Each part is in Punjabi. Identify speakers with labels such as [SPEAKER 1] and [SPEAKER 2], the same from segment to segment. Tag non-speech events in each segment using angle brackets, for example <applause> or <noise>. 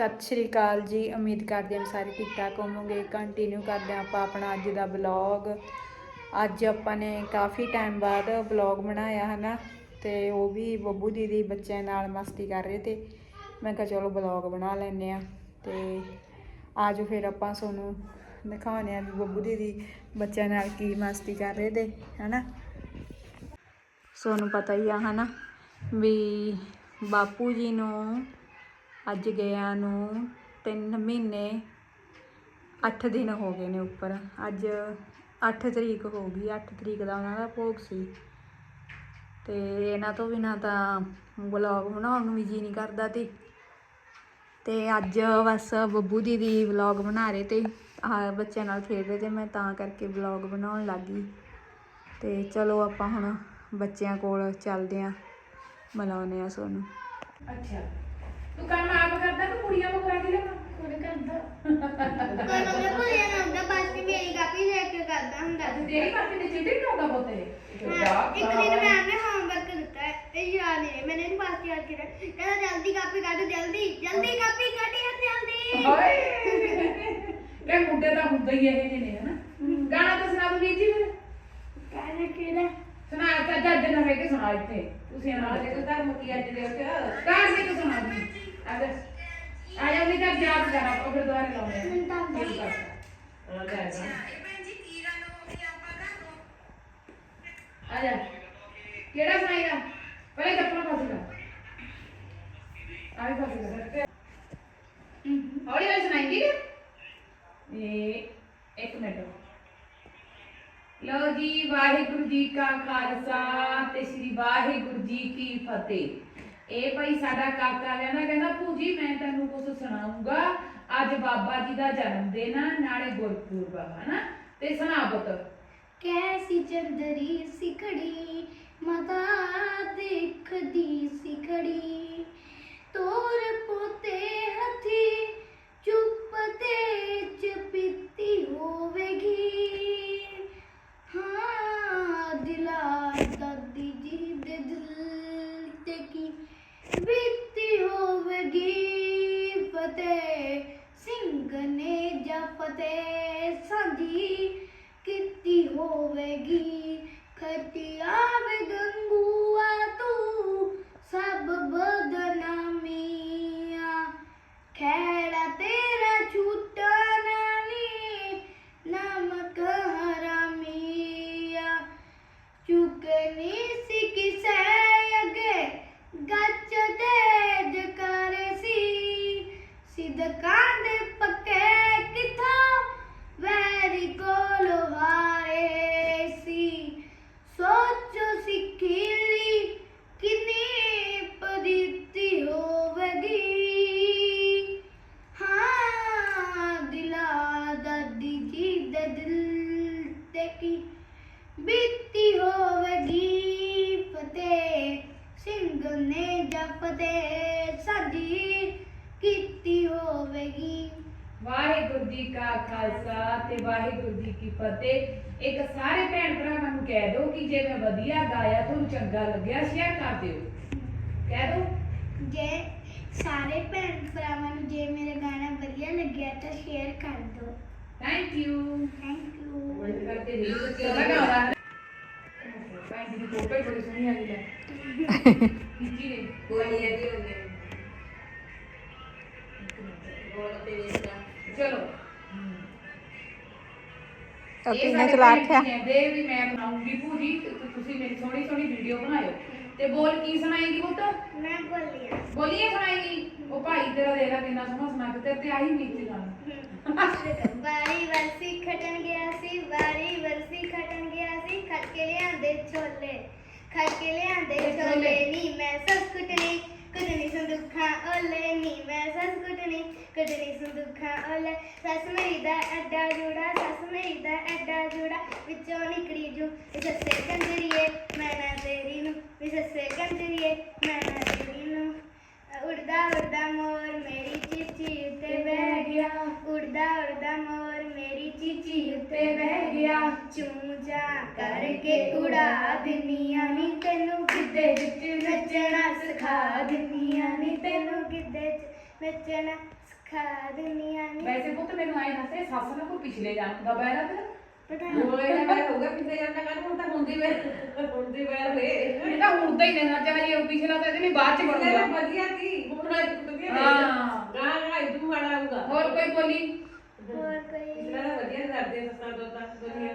[SPEAKER 1] ਸਤਿ ਸ਼੍ਰੀ ਅਕਾਲ ਜੀ। ਉਮੀਦ ਕਰਦੇ ਹਾਂ ਸਾਰੇ ਠੀਕ ਠਾਕ ਹੋਵੋਗੇ। ਕੰਟੀਨਿਊ ਕਰਦੇ ਹਾਂ ਆਪਾਂ ਆਪਣਾ ਅੱਜ ਦਾ ਬਲੌਗ ਅੱਜ ਆਪਾਂ ਨੇ ਕਾਫੀ ਟਾਈਮ ਬਾਅਦ ਬਲੌਗ ਬਣਾਇਆ, ਹਨਾ? ਤੇ ਉਹ ਵੀ ਬੱਬੂ ਦੀਦੀ ਬੱਚਿਆਂ ਨਾਲ ਮਸਤੀ ਕਰ ਰਹੇ ਤੇ ਮੈਂ ਕਿਹਾ ਚਲੋ ਬਲੌਗ ਬਣਾ ਲੈਂਦੇ ਆ ਤੇ ਆਜੋ ਫਿਰ ਆਪਾਂ ਤੁਹਾਨੂੰ ਦਿਖਾਉਂਦੇ ਆ ਵੀ ਬੱਬੂ ਦੀਦੀ ਬੱਚਿਆਂ ਨਾਲ ਕੀ ਮਸਤੀ ਕਰ ਰਹੇ ਤੇ, ਹਨਾ? ਸੋਨੂੰ ਪਤਾ ਹੀ ਆ, ਹਨਾ? ਵੀ ਬਾਪੂ ਜੀ ਨੂੰ ਅੱਜ ਗਿਆ ਨੂੰ ਤਿੰਨ ਮਹੀਨੇ, ਅੱਠ ਦਿਨ ਹੋ ਗਏ ਨੇ ਉੱਪਰ। ਅੱਜ 8 ਤਰੀਕ ਹੋ ਗਈ 8 ਤਰੀਕ ਦਾ ਉਹਨਾਂ ਦਾ ਭੋਗ ਸੀ। ਤੇ ਇਹਨਾਂ ਤੋਂ ਬਿਨਾ ਤਾਂ ਵਲੌਗ ਬਣਾਉਣ ਨੂੰ ਵੀ ਜੀ ਨਹੀਂ ਕਰਦਾ ਤੇ ਤੇ ਅੱਜ ਬਸ ਬੱਬੂ ਦੀਦੀ ਵਲੌਗ ਬਣਾ ਰਹੇ ਤੇ ਆ ਬੱਚਿਆਂ ਨਾਲ ਖੇਡ ਰਹੇ ਤੇ ਮੈਂ ਤਾਂ ਕਰਕੇ ਵਲੌਗ ਬਣਾਉਣ ਲੱਗੀ ਤੇ ਚਲੋ ਆਪਾਂ ਹੁਣ ਬੱਚਿਆਂ ਕੋਲ ਚੱਲਦੇ ਆਂ ਮਿਲਾਉਂਦੇ ਆ ਸੋਨੂੰ
[SPEAKER 2] ਅੱਛਾ। ਤੂੰ ਕੰਮ ਆਪ ਕਰਦਾ ਕਿ ਕੁੜੀਆਂ ਨੂੰ ਕਰਾ ਕੇ ਲਿਆਉਣਾ
[SPEAKER 3] ਕੋਈ ਮੰਮੀ ਭੁੱਲਿਆ ਨਾ ਹੁੰਦਾ ਬਸ ਵੀ ਮੇਰੀ ਕਾਪੀ ਦੇਖ ਕੇ ਕਰਦਾ ਹੁੰਦਾ।
[SPEAKER 2] ਤੇ ਤੇਰੀ ਕਾਪੀ ਤੇ ਚਿੱਟੇ ਬਣਾਉਂਦਾ ਬੋਤੇ
[SPEAKER 3] ਹਾਂ, ਇੱਕ ਦਿਨ ਮੈਮ ਨੇ ਹੋਮਵਰਕ ਦਿੱਤਾ ਹੈ, ਇਹ ਯਾਦ ਨਹੀਂ ਹੈ, ਮੈंने ਇਹਨੂੰ ਪਾਸ ਯਾਦ ਕੀਤਾ। ਕਹਿੰਦਾ ਜਲਦੀ ਕਾਪੀ ਕੱਢ ਜਲਦੀ ਜਲਦੀ ਕਾਪੀ ਕੱਢ ਯਾਰ ਜਲਦੀ!
[SPEAKER 2] ਹਾਏ! ਇਹ ਮੁੰਡੇ ਤਾਂ ਹੁੰਦਾ ਹੀ ਇਹ ਜਿਹੇ ਨੇ ਹਨਾ? ਗਾਣਾ ਤਾਂ ਸੁਣਾ ਦੋ ਵੀਰ ਜੀ ਫਿਰ।
[SPEAKER 3] ਕਹਿੰਦਾ ਕਿਹੜਾ?
[SPEAKER 2] ਸੁਣਾ ਤਾਂ ਜੱਜ ਨਾ ਰਹਿ ਕੇ ਸੁਣਾ ਇੱਥੇ। ਤੁਸੀਂ ਨਾਲ ਦੇ ਧਰਮ ਕੀ ਅੱਜ ਦੇ ਉੱਤੇ ਕਾਰ ਦੇ ਕੇ ਸੁਣਾ ਦੀ। ਅਗਰ ਆ ਜਾ ਨਹੀਂ ਤਾਂ ਯਾਦ ਕਰ ਆਪਾਂ ਫਿਰ ਦੁਬਾਰਾ ਲਾਉਂਦੇ ਆ
[SPEAKER 3] ਮੈਨੂੰ ਤਾਂ ਆਉਂਦਾ
[SPEAKER 2] ਆ ਆ ਜਾਏਗਾ ਆ ਜਾ। ਕਿਹੜਾ ਸੁਣਾਏਗਾ ਪਹਿਲੇ ਚੱਪਲ ਫਸੇਗਾ ਆਏ ਫਸੇਗਾ ਹੌਲੀ ਹੌਲੀ ਸੁਣਾਏਂਗੀ ਇਹ ਇੱਕ ਮਿੰਟ। ਲਓ ਜੀ ਵਾਹਿਗੁਰੂ ਜੀ ਕਾ ਖਾਲਸਾ ਤੇ ਸ੍ਰੀ ਵਾਹਿਗੁਰੂ ਜੀ ਕੀ ਫਤਿਹ। ਇਹ ਭਾਈ ਸਾਡਾ ਕਾਕਾ ਕਹਿੰਦਾ ਕਹਿੰਦਾ, ਭੂਜੀ, ਮੈਂ ਤੈਨੂੰ ਕੁਝ ਸੁਣਾਉਂਗਾ। ਅੱਜ ਬਾਬਾ ਜੀ ਦਾ ਜਨਮ ਦਿਨ ਆ, ਨਾਲੇ ਗੁਰਪੁਰਬ ਆ, ਹਨਾ? ਤੇ ਸੁਣਾ ਪੁੱਤ।
[SPEAKER 3] ਕੈਸੀ ਚੰਦਰੀ ਸਿਖੜੀ ਮਤਾ ਦੇਖਦੀ ਜਾਂ ਫਤਿਹ ਸਾਂਝੀ ਕੀਤੀ ਹੋਵੇਗੀ। ਖਤਿਆ ਵੇ ਗੰਗੂਆ ਤੂੰ ਸਭ
[SPEAKER 2] ਵਾਹਿਗੁਰੂ ਜੀ ਕਾ ਖਾਲਸਾ ਤੇ ਵਾਹਿਗੁਰੂ ਜੀ ਕੀ ਫਤਿਹ। ਇੱਕ ਸਾਰੇ ਭੈਣ ਭਰਾਵਾਂ ਨੂੰ ਕਹਿ ਦਿਓ ਕਿ ਜੇ ਮੈਂ ਵਧੀਆ ਗਾਇਆ ਤੁਹਾਨੂੰ ਚੰਗਾ ਲੱਗਿਆ ਸ਼ੇਅਰ ਕਰ ਦਿਓ। ਕਹਿ ਦਿਓ।
[SPEAKER 3] ਜੇ ਸਾਰੇ ਭੈਣ ਭਰਾਵਾਂ ਨੂੰ ਜੇ ਮੇਰਾ ਗਾਣਾ ਵਧੀਆ ਲੱਗਿਆ ਤਾਂ ਸ਼ੇਅਰ ਕਰ ਦਿਓ।
[SPEAKER 2] ਥੈਂਕ ਯੂ
[SPEAKER 3] ਥੈਂਕ ਯੂ
[SPEAKER 2] ਕਰਕੇ ਨਹੀਂ ਦੱਸਿਆ ਨਾ ਗਾਣਾ ਭੈਣ ਜੀ ਦੀ ਫੋਟੋ ਹੀ ਬੜੀ ਸੋਹਣੀ ਆ ਗਈ ਹੈ। ਖਿੱਚੀ ਨੇ
[SPEAKER 4] ਬੋਲੀ ਇਹਦੀ ਹੋ ਗਈ ਬੋਲ ਤੇ ਵੇਖਦਾ
[SPEAKER 2] ਚਲੋ।
[SPEAKER 1] ਅੱਗੇ ਨੇ ਚਲਾ ਰੱਖਿਆ
[SPEAKER 2] ਕਹਿੰਦੇ ਵੀ ਮੈਂ ਬਣਾਉਂਗੀ ਭੂਜੀ ਤੇ ਤੁ- ਤੁਸੀਂ ਮੇਰੀ ਸੋਹਣੀ ਸੋਹਣੀ ਵੀਡੀਓ ਬਣਾਇਓ। ਤੇ ਬੋਲ ਕੀ ਸੁਣਾਏਗੀ ਪੁੱਤ?
[SPEAKER 3] ਮੈਂ ਬੋਲਿਆ
[SPEAKER 2] ਬੋਲੀਏ ਸੁਣਾਏਗੀ? ਉਹ ਭਾਈ ਤੇਰਾ ਲੈ ਕਿੰਨਾ ਸੋਹਣਾ ਸੁਣਾ ਕੇ ਤੇ ਆਹੀ ਨੀਚੇ ਗਾਣਾ
[SPEAKER 3] ਵਾਰੀ ਵਰਸੀ ਖਟਣ ਗਿਆ ਸੀ ਵਾਰੀ ਵਰਸੀ ਖਟਣ ਗਿਆ ਸੀ ਖਟ ਕੇ ਲਿਆਂਦੇ ਛੋਲੇ। ਖਟ ਕੇ ਲਿਆਂਦੇ
[SPEAKER 2] ਤੇ ਛੋਲੇ।
[SPEAKER 3] ਛੋਲੇ ਨੀ ਮੈਂ ਸੱਸ ਕੁੱਟਣੀ ਕੁੱਟਣੀ ਸੰਦੂਖਾਂ ਓਲੇ, ਨੀ ਮੈਂ ਸੱਸ ਕੁੱਟਣੀ। ਕੁੱਟਣੀ ਸੰਦੂਖਾਂ ਓਲੇ, ਸੱਸ ਮੇਰੀ ਦਾ ਐਡਾ ਜੂੜਾ, ਸੱਸ ਮੇਰੀ ਦਾ ਐਡਾ ਜੂੜਾ, ਵਿੱਚੋਂ ਨਿਕੜੀ ਜੂ। ਵੀ ਸੱਸੇ ਕੰਜਰੀਏ, ਮੈਂ ਨਾ ਤੇਰੀ ਨੂੰ। ਵੀ ਸੱਸੇ ਕੰਜਰੀਏ, ਮੈਂ ਨਾ ਤੇਰੀ ਨੂੰ। ਉੜਦਾ ਉੜਦਾ ਮੋਰ ਮੇਰੀ ਚੀਚੀ ਉੱਤੇ ਬਹਿ ਗਿਆ। ਉੜਦਾ ਉੜਦਾ ਮੋਰ ਮੇਰੀ ਚੀਚੀ ਉੱਤੇ ਬਹਿ ਗਿਆ ਚੂੰ ਜਾ ਕਰਕੇ ਉਡਾ ਦਿੰਨੀਆਂ ਨੀ ਤੈਨੂੰ ਕਿੱਦੇ ਵਿੱਚ ਨੱਚਣਾ ਸਿਖਾ ਦਿੰਨੀਆਂ ਨੀ ਤੈਨੂੰ ਕਿੱਦੇ ਚ ਨੱਚਣਾ ਸਿਖਾ ਦੁਨੀਆ ਨੇ।
[SPEAKER 2] ਵੈਸੇ ਪੁੱਤ ਮੈਨੂੰ ਆਏ ਦੱਸੇ ਸੱਸ ਨਾਲ ਕੋਈ ਪਿਛਲੇ ਜਨਮ ਦਾ ਬੈਰਾ ਤੇਰਾ
[SPEAKER 3] ਪਤਾ
[SPEAKER 4] ਹੋਏ ਨਾ ਮੈਂ ਹੋਗਾ ਪਿੱਛੇ ਜਾਂਦਾ ਕਰ ਹੁਣ ਤਾਂ ਹੁੰਦੀ ਵੇ ਹੁੰਦੀ ਵੇ। ਰੇ
[SPEAKER 2] ਇਹ ਤਾਂ ਹੁਣ ਤਾਂ ਹੀ ਨਹੀਂ ਨੱਚਣਾ ਜੇ ਉਹ ਪਿਛਲਾ ਤਾਂ ਇਹਦੇ ਵੀ ਬਾਅਦ ਚ ਬਣੂਗਾ।
[SPEAKER 4] ਵਧੀਆ ਸੀ ਹੁਣ ਅੱਜ ਵਧੀਆ
[SPEAKER 2] ਹਾਂ।
[SPEAKER 4] ਗਾਂ ਗਾਂ ਇਦੂ ਮਾੜਾ ਆਊਗਾ।
[SPEAKER 2] ਹੋਰ ਕੋਈ ਬੋਲੀ?
[SPEAKER 3] ਹੋਰ ਕੋਈ?
[SPEAKER 4] ਪਿਛਲਾ ਤਾਂ ਵਧੀਆ ਕਰਦੇ ਸੱਸਾਂ ਤੋਂ ਤਾਂ ਵਧੀਆ।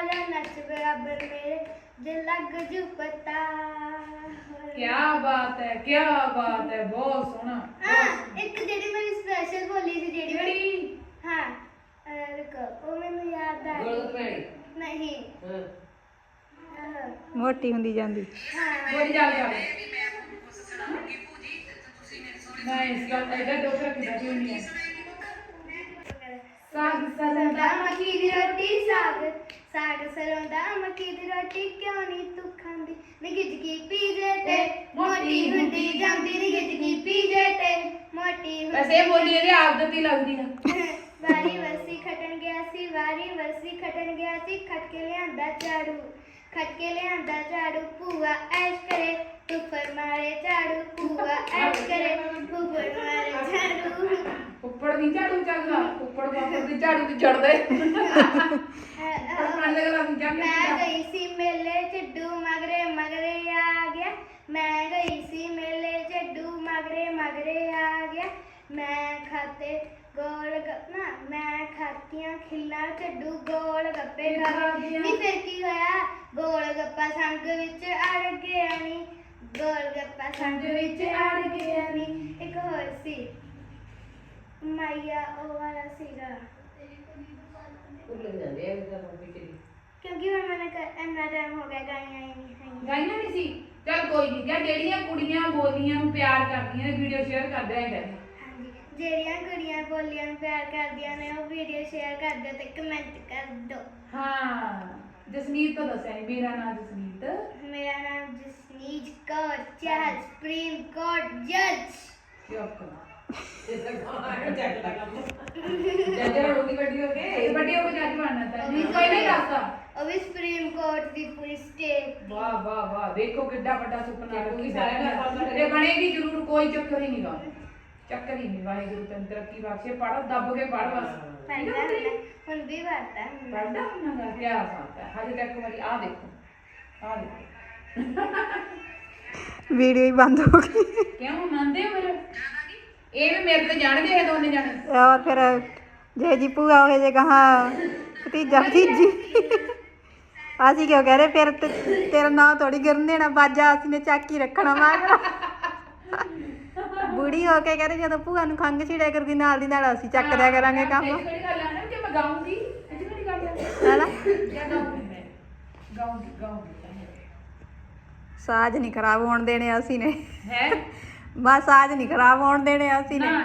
[SPEAKER 3] आजा नच बराबर मेरे जे लग जू पता
[SPEAKER 2] ਕੀ ਬਾਤ ਹੈ ਕੀ ਬਾਤ ਹੈ ਬਹੁਤ ਸੋਹਣਾ
[SPEAKER 3] ਹਾਂ ਇੱਕ ਜਿਹੜੀ ਮੈਂ ਸਪੈਸ਼ਲ ਬੋਲੀ ਸੀ ਜਿਹੜੀ ਮੈਂ-
[SPEAKER 2] ਜਿਹੜੀ
[SPEAKER 3] ਹਾਂ ਅਹ ਰੁਕੋ ਉਹ ਮੈਨੂੰ ਯਾਦ ਆ
[SPEAKER 4] ਗੋਲ
[SPEAKER 3] ਗਈ
[SPEAKER 4] ਪੈਣੀ
[SPEAKER 3] ਨਹੀਂ
[SPEAKER 4] ਹਾਂ
[SPEAKER 3] ਅਹ,
[SPEAKER 1] ਮੋਟੀ ਹੁੰਦੀ ਜਾਂਦੀ
[SPEAKER 3] ਹਾਂ
[SPEAKER 2] ਬੋਲੀ ਜਾ ਜਾ ਮੈਂ ਇਸ ਗੱਲ ਇਹਦਾ ਡੋਕ ਰੱਖ ਦਿੱਤੀ ਹੋਣੀ ਹੈ ਸਾਗ
[SPEAKER 3] ਸਰੋਂ
[SPEAKER 2] ਸਦਾ
[SPEAKER 3] ਦਾ ਮੱਕੀ ਦੀ ਰੋਟੀ ਸਾਗ ਸਾਗ ਸਰੋਂ ਦਾ ਮੱਕੀ ਦੀ ਰੋਟੀ ਕਿਉਂ ਨਹੀਂ ਤੂੰ ਖਾਂਦੀ? ਨਿਗਿਜਕੀ ਪੀਜੇ ਤੇ ਮੋਟੀ ਹੁੰਦੀ ਜਾਂਦੀ ਨਿਗਿਜਕੀ ਪੀਜੇ ਤੇ ਮੋਟੀ
[SPEAKER 2] ਵੈਸੇ ਇਹ ਬੋਲੀ ਇਹਦੀ ਆਦਤ ਹੀ ਲੱਗਦੀ ਆ। <laughs>
[SPEAKER 3] ਵਾਰੀ ਵਰਸੀ ਖਟਣ ਗਿਆ ਸੀ ਵਾਰੀ ਵਰਸੀ ਖਟਣ ਗਿਆ ਸੀ ਖਟ ਕੇ ਲਿਆਂਦਾ ਝਾੜੂ। ਕੇ ਲਿਆਂਦਾ ਝਾੜੂ ਭੂਆ ਐਸ਼ ਕਰੇ ਉੱਪਰ ਮਾਰੇ ਝਾੜੂ ਭੂਆ ਐਸ਼ ਕਰੇ ਉੱਪਰ ਮਾਰੇ ਝਾੜੂ।
[SPEAKER 2] ਉੱਪਰ ਨਹੀਂ ਝਾੜੂ ਚੱਲਦਾ ਉੱਪਰ ਬਾਪਰ ਦੀ ਝਾੜੂ ਦੀ ਜੜਦੇ ਪਰ ਪਾਣੀ ਦੇ ਗਲਾ ਨਹੀਂ
[SPEAKER 3] ਮੈਂ ਗਈ ਸੀ ਮੇਲੇ ਚੱਡੂ ਮਗਰੇ ਮਗਰੇ ਆ ਗਿਆ। ਮੈਂ ਗਈ ਸੀ ਮੇਲੇ ਚੱਡੂ ਮਗਰੇ ਮਗਰੇ ਆ ਗਿਆ। ਮੈਂ ਖਾਤੇ ਗੋਲ ਗ- ਨਾ ਮੈਂ ਖਾਤੀਆਂ ਖਿੱਲਾ ਚੱਡੂ ਗੋਲ ਗੱਪੇ ਖਾ
[SPEAKER 2] ਖਾਧੀਆਂ।
[SPEAKER 3] ਨਹੀਂ ਫਿਰ ਕੀ ਹੋਇਆ? ਗੋਲ ਗੱਪਾ ਸੰਗ ਵਿੱਚ ਅੜ ਗਿਆ ਨੀ। ਗੋਲ ਗੱਪਾ ਸੰਗ ਵਿੱਚ ਅੜ ਗਿਆ ਨੀ। ਇੱਕ ਹੋਰ ਸੀ। ਮਾਇਆ ਉਹ ਵਾਲਾ ਸੀਗਾ।
[SPEAKER 4] ਭੁੱਲ ਜਾਂਦੇ ਆ ਵੀ ਤਾਂ ਪਿਛਲੀ
[SPEAKER 3] ਕਿਉਂਕਿ ਹੁਣ ਮੈਨੇ ਕ- ਇੰਨਾ ਟਾਈਮ ਹੋ ਗਿਆ ਗਾਈਆਂ ਹੀ ਨਹੀਂ ਹੈਗੀਆਂ
[SPEAKER 2] ਗਾਈਆਂ ਨਹੀਂ ਸੀ? ਚੱਲ ਕੋਈ ਨਹੀਂ ਜਿਹੜੀਆਂ ਕੁੜੀਆਂ ਬੋਲੀਆਂ ਨੂੰ ਪਿਆਰ ਕਰਦੀਆਂ ਨੇ ਵੀਡੀਓ ਸ਼ੇਅਰ ਕਰਦੇ
[SPEAKER 3] ਹਾਂਜੀ ਜਿਹੜੀਆਂ ਕੁੜੀਆਂ ਬੋਲੀਆਂ ਨੂੰ ਪਿਆਰ ਕਰਦੀਆਂ ਨੇ ਉਹ ਵੀਡੀਓ ਸ਼ੇਅਰ ਕਰ ਦਿਓ ਤੇ ਕਮੈਂਟ ਕਰ ਦਿਓ।
[SPEAKER 2] ਹਾਂ ਜਸਨੀਤ ਤਾਂ ਦੱਸਿਆ ਨਹੀਂ ਮੇਰਾ ਨਾਮ ਜਸਨੀਤ।
[SPEAKER 3] ਮੇਰਾ ਨਾਮ ਜਸਨੀਤ ਕੌਰ ਚਾਹ ਸੁਪਰੀਮ ਕੋਰਟ ਜੱਜ
[SPEAKER 2] ਚੁੱਪ
[SPEAKER 4] ਗਾਂ ਜੱਜਰ ਹੋ ਗਈ ਵੱਡੀ ਹੋ ਕੇ
[SPEAKER 2] ਵੱਡੀ ਹੋ ਕੇ ਜੱਜ ਬਣਨਾ ਤਾਂ ਨਹੀਂ ਪਹਿਲਾਂ ਦੱਸਦਾ।
[SPEAKER 3] ਉਹ ਵੀ ਸੁਪਰੀਮ ਕੋਰਟ ਦੀ ਪੂਰੀ ਸਟੇਟ
[SPEAKER 2] ਵਾਹ ਵਾਹ ਵਾਹ ਦੇਖੋ ਕਿੱਡਾ ਵੱਡਾ ਸੁਪਨਾ
[SPEAKER 4] ਕੋਈ
[SPEAKER 2] ਰੱਖੀ
[SPEAKER 4] ਸਾਰਿਆਂ ਦਾ।
[SPEAKER 2] ਤੇ ਬਣੇਗੀ ਜ਼ਰੂਰ ਕੋਈ ਚੱਕਰ ਹੀ ਨਹੀਂਗਾ ਚੱਕਰ ਹੀ ਨਹੀਂ ਵਾਹਿਗੁਰੂ ਤੈਨੂੰ ਤਰੱਕੀ ਬਖਸ਼ੇ ਪੜ ਦੱਬ ਕੇ ਪੜ ਬਸ।
[SPEAKER 3] ਪਹਿਲਾਂ ਹੁੰਦਾ, ਹੁਣ ਵੀ ਵਰਤਾ
[SPEAKER 2] ਪੜਦਾ ਹੁੰਦਾ ਦਾ ਕੀ ਬਾਤ ਹੈ। ਹਜੇ ਤੱਕ ਵਾਰੀ ਆ ਦੇਖੋ ਆ ਦੇਖੋ।
[SPEAKER 1] ਵੀਡੀਓ ਹੀ ਬੰਦ ਹੋ ਗਈ।
[SPEAKER 2] ਕਿਉਂ ਮੰਨਦੇ ਹੋ ਮੇਰੇ ਇਹ ਵੀ ਮੇਰੇ ਤੇ ਜਾਣਗੇ ਇਹ ਦੋਨੇ ਜਾਣੇ।
[SPEAKER 1] ਔਰ ਫਿਰ ਜੇ ਜੀ ਭੂਆ ਹੋਏ ਜੇ ਕਹਾ ਭਤੀਜਾ ਭਤੀਜੀ। ਅਸੀਂ ਕਿਉਂ ਕਹਿ ਰਹੇ ਫਿਰ ਤੇਰਾ ਨਾਂ ਥੋੜੀ ਗਿਰਨ ਦੇਣਾ ਬਾਜਾ ਅਸੀਂ ਨੇ ਚੱਕ ਹੀ ਰੱਖਣਾ ਮਾਗਰ ਬੁੜੀ ਹੋ ਕੇ ਕਹਿੰਦੇ ਜਦੋਂ ਭੂਆ ਨੂੰ ਖੰਗ ਛਿੜਿਆ ਕਰਦੀ ਨਾਲ ਦੀ ਨਾਲ ਅਸੀਂ ਚੱਕ ਦਿਆ ਕਰਾਂਗੇ ਕੰਮ।
[SPEAKER 2] ਇਹ ਕਿਹੜੀ ਗੱਲ ਆ? ਨਾ ਕਿ ਮੈਂ ਗਾਉਂਗੀ ਇਹ 'ਚ ਕਿਹੜੀ ਗੱਲ ਆ?
[SPEAKER 1] ਹੈਨਾ
[SPEAKER 2] ਜਾਂ ਗਾਉਂਗੀ ਮੈਂ? ਗਾਉਂਗੀ ਗਾਉਂਗੀ
[SPEAKER 1] ਸਾਜ ਨਹੀਂ ਖਰਾਬ ਹੋਣ ਦੇਣੇ ਅਸੀਂ ਨੇ।
[SPEAKER 2] ਹੈ?
[SPEAKER 1] ਬਸ ਸਾਜ ਨਹੀਂ ਖਰਾਬ ਹੋਣ ਦੇਣੇ ਅਸੀਂ ਨੇ
[SPEAKER 2] ਨਾ।